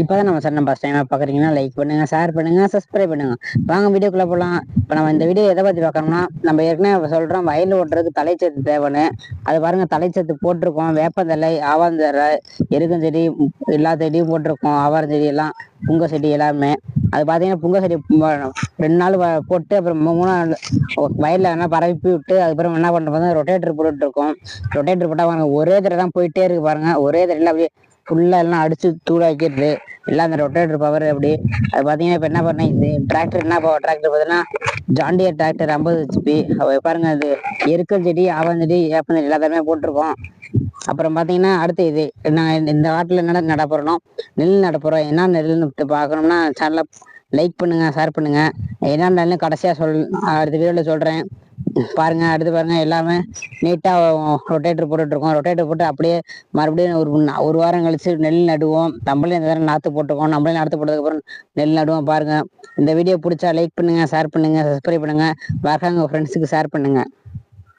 இப்போதான் நம்ம channel first டைமாக பார்க்குறீங்கன்னா லைக் பண்ணுங்க ஷேர் பண்ணுங்க சப்ஸ்கிரைப் பண்ணுங்க. வாங்க வீடியோக்குள்ளே போகலாம் இப்போ நம்ம இந்த வீடியோ எதை பற்றி பார்க்கணும்னா நம்ம ஏற்கனவே சொல்கிறோம் வயல் ஓட்டுறதுக்கு தலைச்சத்து தேவைன்னு. அது பாருங்க தலைச்சத்து போட்டிருக்கோம் வேப்பந்தலை ஆவாந்தலை எருக்கஞ்செடி எல்லா செடியும் போட்டிருக்கோம் ஆவாரஞ்செடி எல்லாம் புங்க செடி எல்லாமே. அது பார்த்தீங்கன்னா புங்க செடி ரெண்டு நாள் போட்டு அப்புறம் மூணு நாள் வயலில் வேணால் பரப்பி விட்டு அதுக்கப்புறம் என்ன பண்ணுறோம் பார்த்தா ரொட்டேட்டர் போட்டுட்டு இருக்கோம். ரொட்டேட்டர் போட்டால் பாருங்க ஒரே தடவை தான் போயிட்டே இருக்கு பாருங்க. ஒரே தடவை அப்படியே ஃபுல்லாக எல்லாம் அடிச்சு தூளாக்கிடுது எல்லாம் அந்த ரொட்டேட்டர் பவர் அப்படி. அது பார்த்தீங்கன்னா இப்போ என்ன பண்ணேன் இது டிராக்டர் என்ன பவர் டிராக்டர் பார்த்தீங்கன்னா ஜாண்டியர் டிராக்டர் ஐம்பது ஹெச்பி பாருங்க அது எருக்கல் செடி ஆவஞ்செடி ஏப்பஞ்செடி எல்லாத்தையுமே போட்டிருக்கோம். அப்புறம் பார்த்தீங்கன்னா அடுத்து இது நான் இந்த வாட்டில் என்ன நடப்புறோம் நெல் நடப்புறோம் என்ன நெல்னு பார்க்கணும்னா சேனலை லைக் பண்ணுங்க ஷேர் பண்ணுங்க. என்ன நெல்னு கடைசியாக சொல் அடுத்த வீடியோவில் சொல்கிறேன் பாருங்க அடுத்து பாருங்க எல்லாமே நீட்டாக ரொட்டேட்டர் போட்டுட்ருக்கோம். ரொட்டேட்டர் போட்டு அப்படியே மறுபடியும் ஒரு நா- ஒரு வாரம் கழிச்சு நெல் நடுவோம். நம்மளே இந்த தடவை நாற்று போட்டிருக்கோம். நம்மளே நாற்று போட்டதுக்கப்புறம் நெல் நடுவோம் பாருங்க. இந்த வீடியோ பிடிச்சா லைக் பண்ணுங்க ஷேர் பண்ணுங்க சப்ஸ்கிரைப் பண்ணுங்க. மறக்காம ஃப்ரெண்ட்ஸுக்கு ஷேர் பண்ணுங்க.